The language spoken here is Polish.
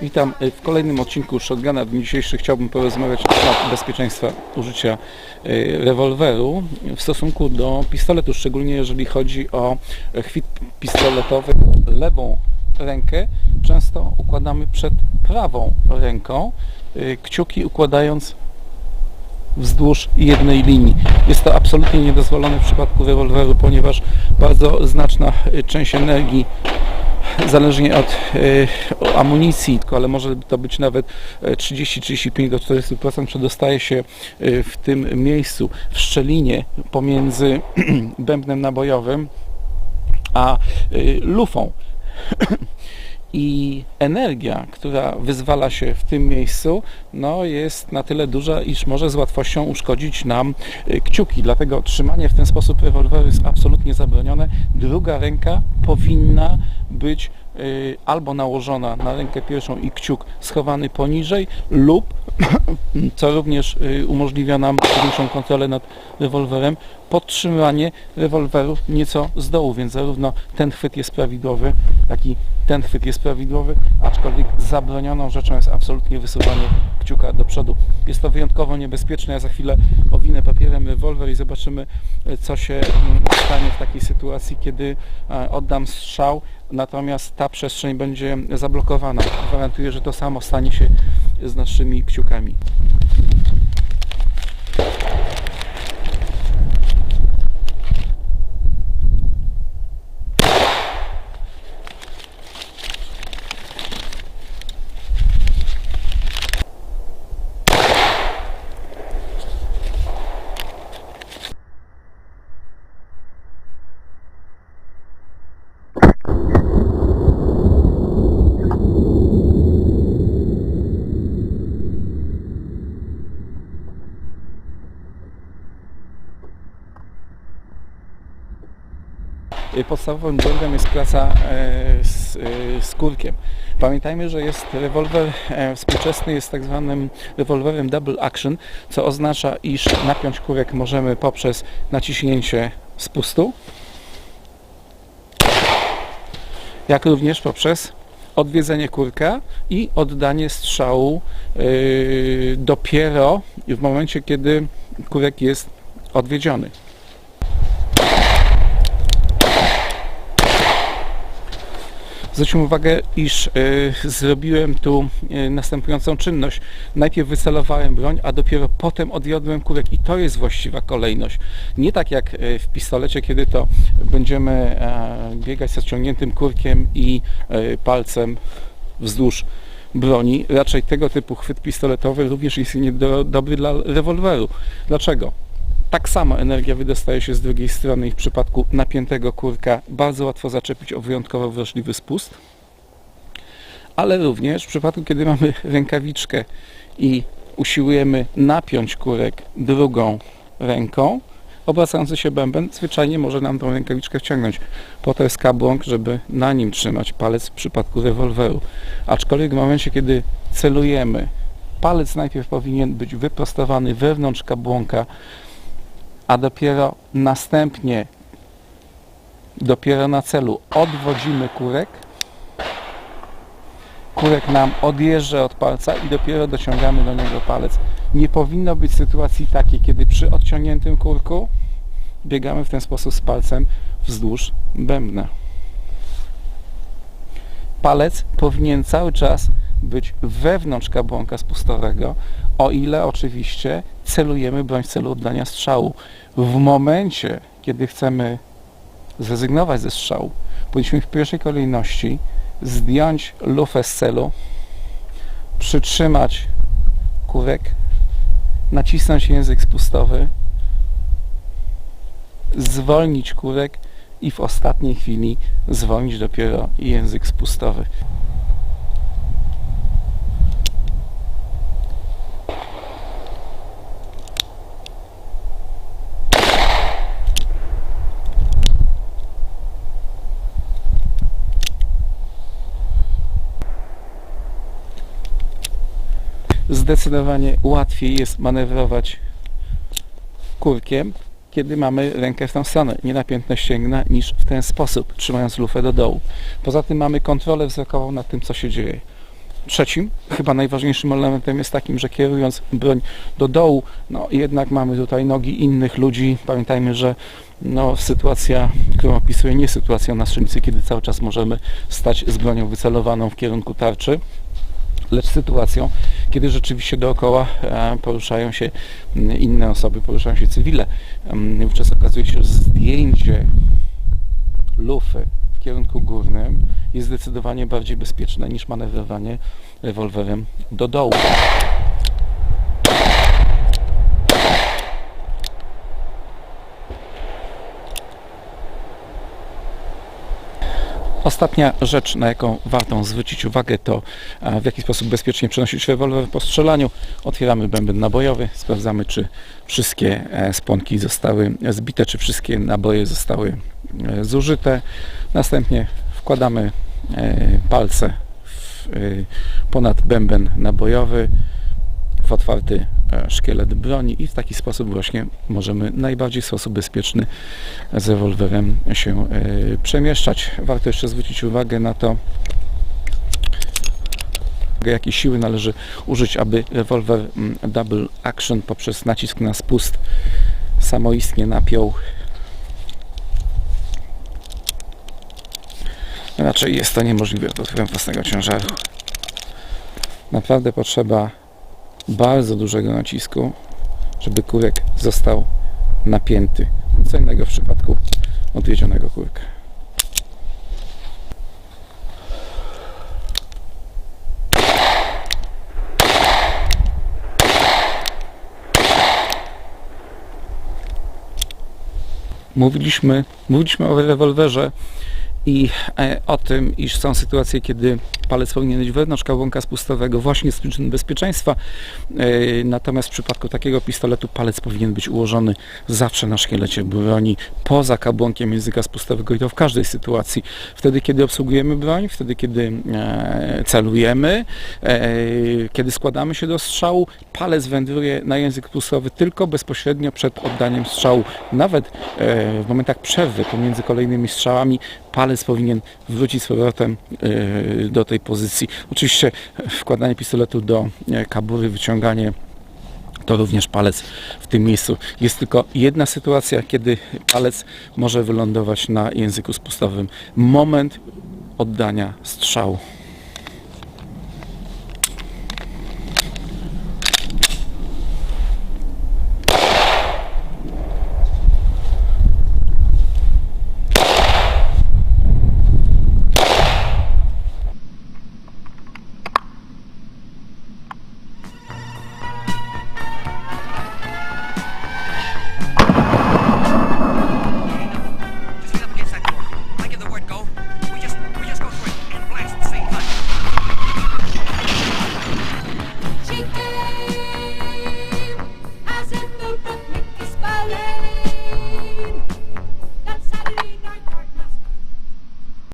Witam w kolejnym odcinku Shotguna. W dniu dzisiejszym chciałbym porozmawiać temat bezpieczeństwa użycia y, rewolweru w stosunku do pistoletu, szczególnie jeżeli chodzi o chwyt pistoletowy. Lewą rękę często układamy przed prawą ręką, y, kciuki układając wzdłuż jednej linii. Jest to absolutnie niedozwolone w przypadku rewolweru, ponieważ bardzo znaczna y, część energii zależnie od e, amunicji, ale może to być nawet e, 30, 35 do 40% przedostaje się e, w tym miejscu, w szczelinie pomiędzy bębnem nabojowym a e, lufą. I energia, która wyzwala się w tym miejscu, no jest na tyle duża, iż może z łatwością uszkodzić nam y, kciuki. Dlatego trzymanie w ten sposób rewolweru jest absolutnie zabronione. Druga ręka powinna być y, albo nałożona na rękę pierwszą i kciuk schowany poniżej, lub, co również y, umożliwia nam większą kontrolę nad rewolwerem, podtrzymywanie rewolweru nieco z dołu, więc zarówno ten chwyt jest prawidłowy, jak i ten chwyt jest prawidłowy, aczkolwiek zabronioną rzeczą jest absolutnie wysuwanie kciuka do przodu. Jest to wyjątkowo niebezpieczne. Ja za chwilę owinę papierem rewolwer i zobaczymy, e, co się mm, stanie w takiej sytuacji, kiedy e, oddam strzał, natomiast ta przestrzeń będzie zablokowana. Gwarantuję, że to samo stanie się z naszymi kciukami. Podstawowym błędem jest praca e, z, e, z kurkiem. Pamiętajmy, że jest rewolwer e, współczesny, jest tak zwanym rewolwerem double action, co oznacza, iż napiąć kurek możemy poprzez naciśnięcie spustu, jak również poprzez odwiedzenie kurka i oddanie strzału yy, dopiero w momencie, kiedy kurek jest odwiedziony. Zwróćmy uwagę, iż y, zrobiłem tu y, następującą czynność. Najpierw wycelowałem broń, a dopiero potem odwiodłem kurek i to jest właściwa kolejność. Nie tak jak y, w pistolecie, kiedy to będziemy e, biegać z odciągniętym kurkiem i e, palcem wzdłuż broni. Raczej tego typu chwyt pistoletowy również jest niedo, dobry dla rewolweru. Dlaczego? Tak samo energia wydostaje się z drugiej strony i w przypadku napiętego kurka bardzo łatwo zaczepić o wyjątkowo wrażliwy spust, ale również w przypadku, kiedy mamy rękawiczkę i usiłujemy napiąć kurek drugą ręką, obracający się bęben zwyczajnie może nam tą rękawiczkę wciągnąć. Po to jest kabłąk, żeby na nim trzymać palec w przypadku rewolweru. Aczkolwiek w momencie, kiedy celujemy, palec najpierw powinien być wyprostowany wewnątrz kabłąka, a dopiero następnie, dopiero na celu odwodzimy kurek. Kurek nam odjeżdża od palca i dopiero dociągamy do niego palec. Nie powinno być sytuacji takiej, kiedy przy odciągniętym kurku biegamy w ten sposób z palcem wzdłuż bębna. Palec powinien cały czas być wewnątrz kabłonka spustowego, o ile oczywiście celujemy broń w celu oddania strzału. W momencie, kiedy chcemy zrezygnować ze strzału, powinniśmy w pierwszej kolejności zdjąć lufę z celu, przytrzymać kurek, nacisnąć język spustowy, zwolnić kurek i w ostatniej chwili zwolnić dopiero język spustowy. Zdecydowanie łatwiej jest manewrować kurkiem kiedy mamy rękę w tą stronę, nie napiętne ścięgna, niż w ten sposób, trzymając lufę do dołu. Poza tym mamy kontrolę wzrokową nad tym, co się dzieje. Trzecim, chyba najważniejszym elementem jest takim, że kierując broń do dołu, no jednak mamy tutaj nogi innych ludzi. Pamiętajmy, że no, sytuacja, którą opisuję, nie sytuacja na strzelnicy, kiedy cały czas możemy stać z bronią wycelowaną w kierunku tarczy, lecz sytuacją, kiedy rzeczywiście dookoła e, poruszają się inne osoby, poruszają się cywile. Wówczas okazuje się, że zdjęcie lufy w kierunku górnym jest zdecydowanie bardziej bezpieczne niż manewrowanie rewolwerem do dołu. Ostatnia rzecz, na jaką warto zwrócić uwagę, to e, w jaki sposób bezpiecznie przenosić rewolwer po strzelaniu. Otwieramy bęben nabojowy, sprawdzamy, czy wszystkie e, sponki zostały zbite, czy wszystkie naboje zostały e, zużyte. Następnie wkładamy palce ponad bęben nabojowy, w otwarty szkielet broni i w taki sposób właśnie możemy najbardziej w sposób bezpieczny z rewolwerem się e, przemieszczać. Warto jeszcze zwrócić uwagę na to, jakiej siły należy użyć, aby rewolwer double action poprzez nacisk na spust samoistnie napiął. Raczej jest to niemożliwe pod wpływem własnego ciężaru. Naprawdę potrzeba bardzo dużego nacisku, żeby kurek został napięty. Co innego w przypadku odwiedzionego kurka. Mówiliśmy, mówiliśmy o rewolwerze i e, o tym, iż są sytuacje, kiedy palec powinien być wewnątrz kałbąka spustowego właśnie z przyczyn bezpieczeństwa. E, Natomiast w przypadku takiego pistoletu palec powinien być ułożony zawsze na szkielecie broni, poza kabłonkiem języka spustowego i to w każdej sytuacji. Wtedy, kiedy obsługujemy broń, wtedy, kiedy e, celujemy, e, kiedy składamy się do strzału, palec wędruje na język spustowy tylko bezpośrednio przed oddaniem strzału. Nawet w momentach przerwy pomiędzy kolejnymi strzałami palec powinien wrócić z powrotem do tej pozycji. Oczywiście wkładanie pistoletu do e, kabury, wyciąganie to również palec w tym miejscu. Jest tylko jedna sytuacja, kiedy palec może wylądować na języku spustowym. Moment oddania strzału.